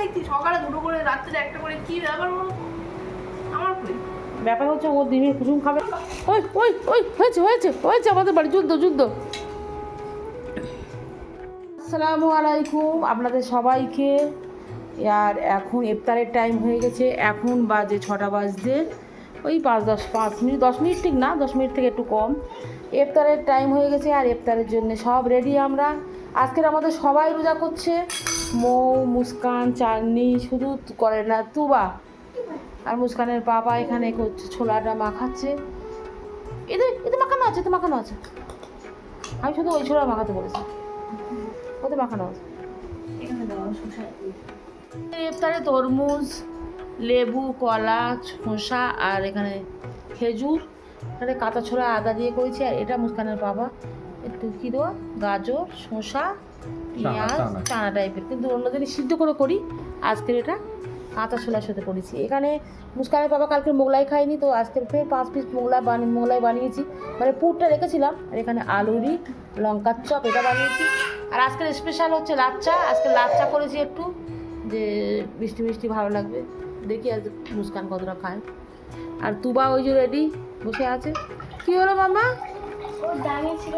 দেখছি, সকালে দুটো করে, রাত্রে একটা করে, কি ব্যাপার আমার ব্যাপার হচ্ছে ও ডিমের কুসুম খাবে। ওই ওই ওই, হয়েছে হয়েছে হয়েছে আমাদের বাড়ি, যুদ্ধ যুদ্ধ। আসসালামু আলাইকুম আপনাদের সবাইকে। আর এখন ইফতারের টাইম হয়ে গেছে, এখন বাজে ছটা বাজতে, ওই পাঁচ, দশ, পাঁচ মিনিট, দশ মিনিট ঠিক না, দশ মিনিট থেকে একটু কম। ইফতারের টাইম হয়ে গেছে, আর ইফতারের জন্য সব রেডি আমরা। আজকের আমাদের সবাই রোজা করছে। মৌ, মুস্কান চাঁদনি শুধু করে না, তুবা। আর মুস্কানের বাবা এখানে করছে, ছোলাটা মাখাচ্ছে। এদের এদের মাখানো আছে তো মাখানো আছে। আমি শুধু ওই ছোলা মাখাতে বলেছি। ওতে মাখানো আছে। ইফতারে তরমুজ, লেবু, কলা, শসা আর এখানে খেজুর। এখানে কাঁচা ছোলা আদা দিয়ে করেছি, আর এটা মুস্কানের বাবা। একটু কী দেওয়া, গাজর, শসা। পেঁয়াজ চানা। টাইপের কিন্তু অন্য জিনিস সিদ্ধ করে করি। আজকের এটা কাঁচা ছোলার সাথে করেছি। এখানে মুস্কানের বাবা কালকে মোগলাই খাইনি তো আজকের ফের পাঁচ পিস মোগলাই বানি মোগলাই বানিয়েছি। মানে পুরটা রেখেছিলাম আর এখানে আলুরি লঙ্কার চপ এটা বানিয়েছি। আর আজকের স্পেশাল হচ্ছে লাচ্চা। আজকে লাচ্চা করেছি একটু যে মিষ্টি মিষ্টি ভালো লাগবে। দেখি আজ মুস্কান কতটা খায়। আর তুবা ওই যে রেডি বসে আছে। কি হলো মামা ও দাঁড়িয়ে ছিল।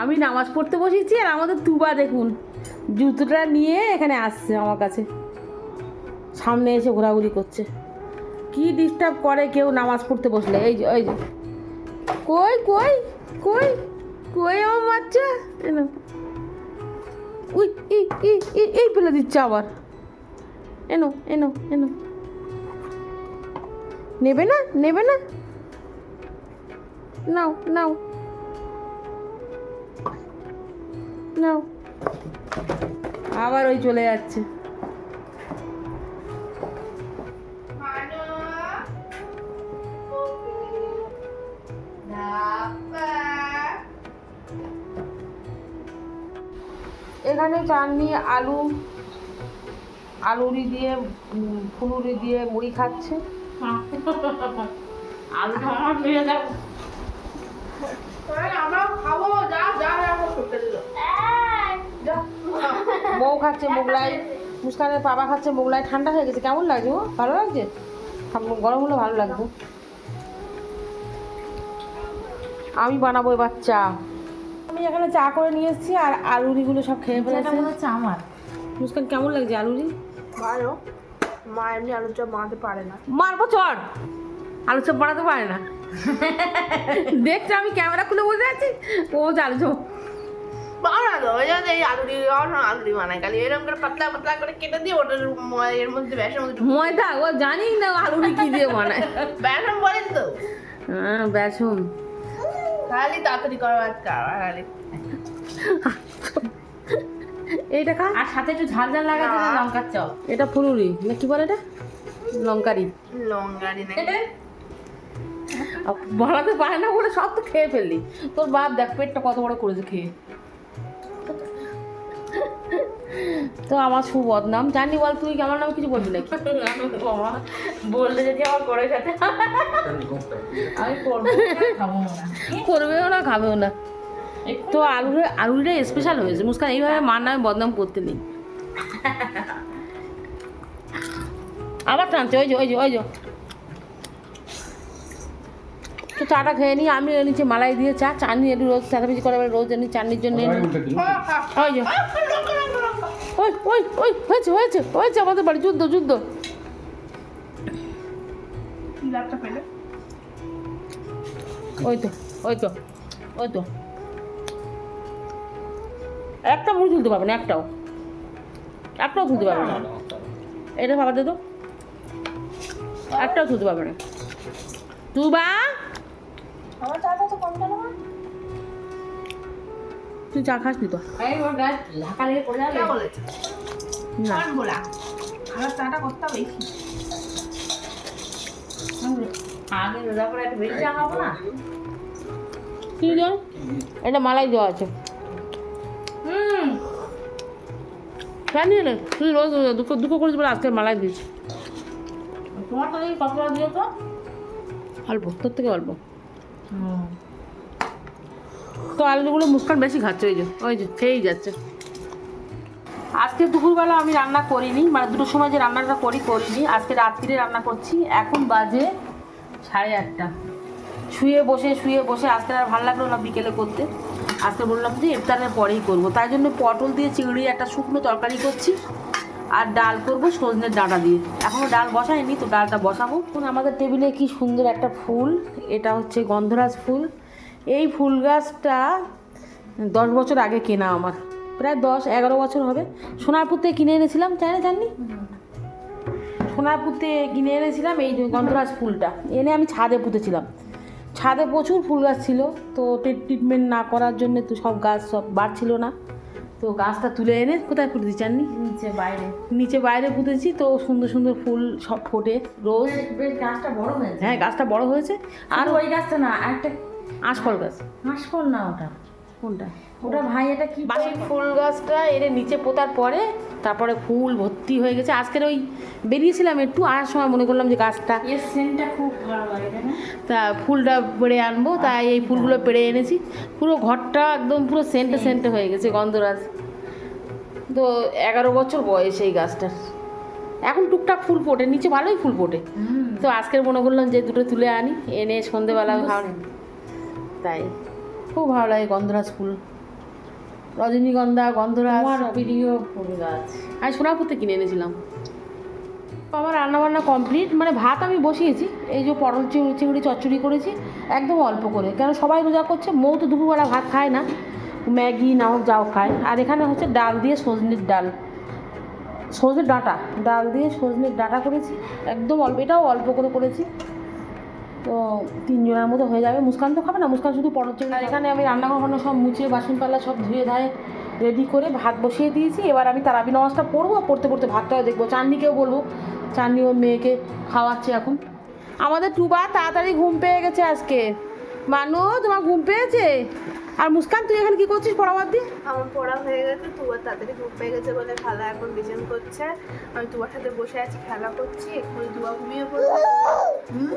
আমি নামাজ পড়তে বসেছি আর আমাদের তুবা দেখুন, জুতোটা নিয়ে এখানে আসছে আমার কাছে। সামনে এসে ঘোরাঘুরি করছে। কি ডিস্টার্ব করে কেউ নামাজ পড়তে বসলে? এই যে এই যে। কই কই কই কই আমার বাচ্চা? উই, ই ই ই, এই ফেলে দিচ্ছে আবার। এনো এনো এনো নেবে না নেবে না? নাও নাও। নাও। আবার ওই চলে যাচ্ছে। এখানে চাটনি আলু আলুরি দিয়ে ফুলুরি দিয়ে মুড়ি খাচ্ছে। আলু আমার আমরাও খাব যা যা বউ খাচ্ছে মোগলাই মুস্কানের বাবা খাচ্ছে মোগলাই ঠান্ডা হয়ে গেছে। কেমন লাগছে ও ভালো লাগছে? গরম হলে ভালো লাগবে। আমি বানাবো এবার চা। আমি এখানে চা করে নিয়ে এসেছি আর আলুরিগুলো সব খেয়ে ফেলেছে। আমার। মুস্কান কেমন লাগছে আলুরি ভালো। মা এমনি আলুর চপ বানাতে পারে না। মারবো চট আলু চপ বানাতে পারে না। দেখছ আমি ক্যামেরা খুলে বসে আছি। ও যে আলু চপ। বানাতো ওই যে এই আলুরি আলুরি বানায় খালি এরকম করে পাতলা পাতলা করে কেটে দিয়ে ওটার এর মধ্যে বেসনের মধ্যে ময়দা ও জানি না আলুরি কি দিয়ে বানায় বেসন বলেন তো হ্যাঁ বেসন খালি তাড়াতাড়ি করো আজকে খালি এইটা খা আর সাথে একটু ঝাল ঝাল লাগাতে না। লঙ্কার চপ এটা ফুলুরি না কি বলে এটা লঙ্কারি লঙ্গারি নাকি বানাতে পারে না বলে সব তো খেয়ে ফেললি তোর বাপ দেখ পেটটা কত বড় করেছে খেয়ে তো আমার খুব বদনাম জানি বল তুই আমার নামে কিছু বলবি নাকি? বললে যদি আমার করে খেতে আমি করব না, খাব না। করবেও না খাবেও না। তো আলুরে আলুটা স্পেশাল হয়েছে। মুস্কান এইভাবে মার নামে বদনাম করতে নেই। আবার টানছে ওই যে ওই যে ওই যে। তো চাটা খেয়ে নিই আমি নিচে মালাই দিয়ে চা। চাটনি একটু রোজ চাটাপিচি করে রোজ এনে চাটনির জন্য এনে ওই যে। ওই ওই ওই হয়েছে হয়েছে হয়েছে আমাদের বাড়ি যুদ্ধ যুদ্ধ। ওই তো ওই তো ওই তো। একটা মুড়ি তুলতে পারবে না একটাও। একটাও তুলতে পারবে না। এটা বাবা দে তো। একটাও তুলতে পারবে না। তুবা আমার চাটা তো কম তুই চা খাস নি। তো কে? দেওয়া এটা মালাই দেওয়া আছে। হুম। জানি না তুই রোজ দুঃখ দুঃখ করিস বলে আজকে মালাই দিস তোমার তো দেখি কতটা দিও তো অল্প তোর থেকে অল্প। তো আলুগুলো মুস্কান বেশি খাচ্ছে ওই যে ওই যে, খেয়েই যাচ্ছে। আজকে দুপুরবেলা আমি রান্না করিনি মানে দুটোর সময় যে রান্নাটা করি, করিনি। আজকে রাত্রিরে রান্না করছি, এখন বাজে সাড়ে আটটা। শুয়ে বসে শুয়ে বসে, আজকে আর ভালো লাগল না বিকেলে করতে। আজকে বললাম যে ইফতারের পরেই করব। তাই জন্য পটল দিয়ে চিংড়ি, একটা শুকনো তরকারি করছি, আর ডাল করব সজনের ডাঁটা দিয়ে। এখনও ডাল বসাইনি তো ডালটা বসাবো। আমাদের টেবিলে কি সুন্দর একটা ফুল, এটা হচ্ছে গন্ধরাজ ফুল। এই ফুল গাছটা দশ বছর আগে কেনা আমার। প্রায় দশ এগারো বছর হবে। সোনারপুর থেকে কিনে এনেছিলাম চাই না জাননি? সোনারপুর থেকে কিনে এনেছিলাম এই গন্ধরাজ ফুলটা। এনে আমি ছাদে পুঁতেছিলাম। ছাদে প্রচুর ফুল গাছ ছিল তো ট্রিটমেন্ট না করার জন্য তো সব গাছ সব বাড়ছিল না। তো গাছটা তুলে এনে কোথায় পুঁতে দিচ্ছি জাননি? নিচে বাইরে। নিচে বাইরে পুঁতেছি তো সুন্দর সুন্দর ফুল সব ফোটে। রোজ গাছটা বড় হয়েছে। হ্যাঁ গাছটা বড় হয়েছে। আর আর ওই গাছটা না একটা আঁশফল গাছ। হাঁসফল না ওটা। কোনটা? ওটা ভাই এটা কি বাসি ফুল গাছটা এনে নিচে পোতার পরে তারপরে ফুল ভর্তি হয়ে গেছে। আজকের ওই বেরিয়েছিলাম একটু আসার সময় মনে করলাম যে গাছটা এর সেন্টটা খুব ভালো লাগে তা ফুলটা পেড়ে আনব তাই এই ফুলগুলো পেড়ে এনেছি। পুরো ঘরটা একদম পুরো সেন্টে সেন্টে হয়ে গেছে গন্ধরাজ। তো এগারো বছর বয়স এই গাছটার। এখন টুকটাক ফুল ফোটে নিচে ভালোই ফুল ফোটে। তো আজকের মনে করলাম যে দুটো তুলে আনি এনে সন্ধেবেলা খাওয়া তাই। খুব ভালো লাগে গন্ধরাজ ফুল। রজনীগন্ধা গন্ধরাজ। আমার। প্রিয় ফুল গাছ। আমি সোনারপুর থেকে কিনে এনেছিলাম। আমার রান্নাবান্না কমপ্লিট মানে ভাত আমি বসিয়েছি। এই যে পটল চিংড়ি চিংড়ি চচ্চড়ি করেছি একদম অল্প করে। কেন সবাই রোজা করছে মৌ তো দুপুরবেলা ভাত খায় না। ম্যাগি না হোক যাও খায়। আর এখানে হচ্ছে ডাল দিয়ে সজনের ডাল। সজনের ডাঁটা। ডাল দিয়ে সজনের ডাঁটা করেছি। একদম অল্প এটাও অল্প করে করেছি। তো তিনজনের মতো হয়ে যাবে। মুস্কান তো খাবে না, মুস্কান শুধু জন্য আর এখানে আমি রান্নাঘর ফান্না সব মুছে বাসনপাল্লা সব ধুয়ে ধায় রেডি করে ভাত বসিয়ে দিয়েছি। এবার আমি তারাবি নামাজটা পড়ব পড়তে পড়তে ভাতটাও দেখব। চান্দিকেও বলব চান্দি ওর মেয়েকে খাওয়াচ্ছে এখন। আমাদের টুবা তাড়াতাড়ি ঘুম পেয়ে গেছে আজকে। মানু তোমার ঘুম পেয়েছে? আর মুস্কান তুই এখানে কি করছিস পড়াবার দিয়ে আমার পড়া হয়ে গেছে তুয়ার তাড়াতাড়ি ঘুম পেয়ে গেছে বলে খালা এখন বিছান করছে। আমি তুয়ার সাথে বসে আছি খেলা করছি এক্ষুনি তুয়া ঘুমিয়ে হুম।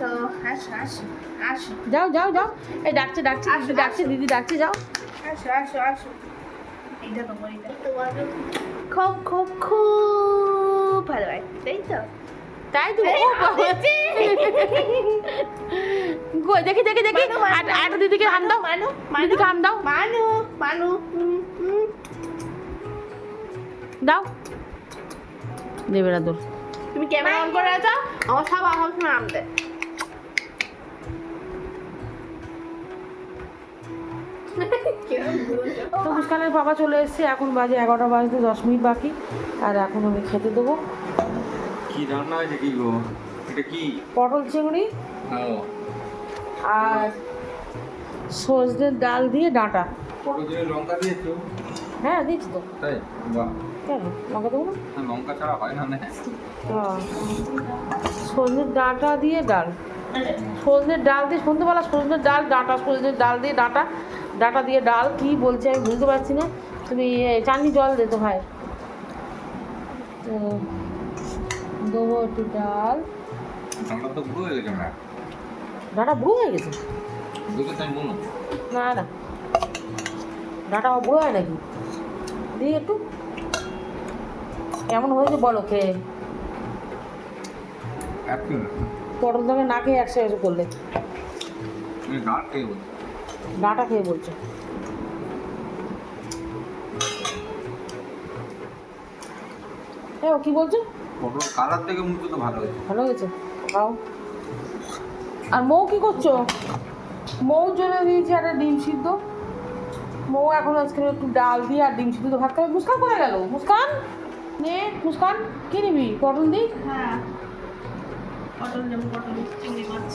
তো আসো আসো আসো যাও যাও যাও। এই ডাকছে ডাকছে ডাকছে দিদি ডাকছে যাও। আসো আসো আসো এইটা তোমার এটা তোমার খুব খুব খুব ভালো লাগে তাই তো? তাই তো ও। কই দেখি দেখি দেখি। আর আর দিদিকে হাম দাও। মানু দিদিকে হাম দাও। মানু মানু। দাও। দেবে না তোর তুমি ক্যামেরা অন করে আছো আমার সব আমার সময় আমতে তো মুস্কানের বাবা চলে এসেছে এখন বাজে এগারোটা বাজতে দশ মিনিট বাকি। আর এখন আমি খেতে দেবো। কি রান্না হয়েছে কি গো? এটা কি? পটল চিংড়ি ও আর সজনের ডাল দিয়ে ডাঁটা। পটল দিয়ে লঙ্কা দিয়েছ? হ্যাঁ দিচ্ছি তো। তাই? বাহ। কেন? লঙ্কা দেবো না? লঙ্কা ছাড়া হয় না না। হ্যাঁ। সজনের ডাঁটা দিয়ে ডাল। সজনের ডাল দিয়ে সন্ধ্যেবেলা সজনের ডাল ডাঁটা সজনের ডাল দিয়ে ডাঁটা ডাঁটা দিয়ে ডাল। কি বলছে আমি বুঝতে পারছি না। তুমি এ, চাটনি জল দে তো ভাই। তো দেবো একটু ডাল। লঙ্কা তো হয়ে গেছে না? ডাঁটা বুড়ো হয়ে গেছে? দুটো তাই না না। ডাঁটা বুড়ো হয় নাকি? দিই একটু কেমন হয়েছে বলো খেয়ে? পটল তবে না খেয়ে একসাথে করলে। খেয়ে বলছো। ডাঁটা খেয়ে বলছো। হ্যাঁ কি বলছো? পটল কালার থেকে মুখে তো ভালো হয়েছে। ভালো হয়েছে? খাও আর মৌ কি করছ? মৌ জন্য দিয়েছি একটা ডিম সিদ্ধ। মৌ এখন আজকে একটু ডাল দিয়ে আর ডিম সিদ্ধ দিয়ে ভাত খাবে। মুস্কান কোথায় গেল? মুস্কান? নে মুস্কান কি নিবি? পটল দিই হ্যাঁ। পটল যেমন পটল চিংড়ি মাছ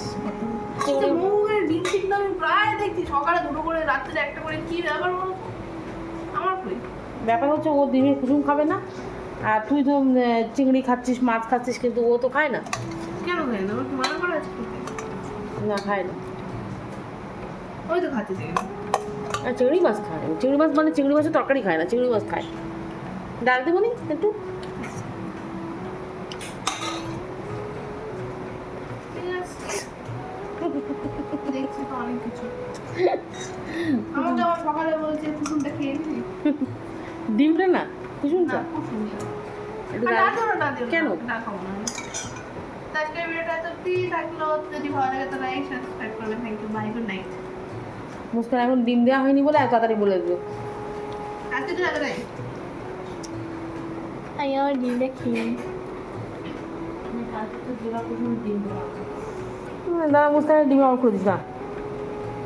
চিংড়ি মুগের ডিম সিদ্ধ আমি প্রায় দেখছি। সকালে দুটো করে রাত্রে একটা করে কি ব্যাপার বলো আমার ব্যাপার হচ্ছে ও ডিমের কুসুম খাবে না। আর তুই তো চিংড়ি খাচ্ছিস মাছ খাচ্ছিস কিন্তু ও তো খায় না। কেন খাই না? মানা করা আছে? না খায় না। ওই তো খাচ্ছে আর চিংড়ি মাছ খায় চিংড়ি মাছ মানে চিংড়ি মাছের তরকারি খায় না চিংড়ি মাছ খায়। ডাল দেবো নি একটু? খেয়ে ডিমটা না? কুসুমটা না। কেন? আজকের ভিডিওটা তো থাকল যদি ভালো লাগে তো লাইক সাবস্ক্রাইব করবেন thank you bye good night Muskan এখন ডিম দেওয়া হয়নি বলে এত তাড়াতাড়ি বলে দেবো আজকে তো লাগে নাই আমি আমার ডিমটা খেয়ে দাদা ডিমে অন করে দিস না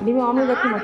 ডিমে অমলেট একটু না।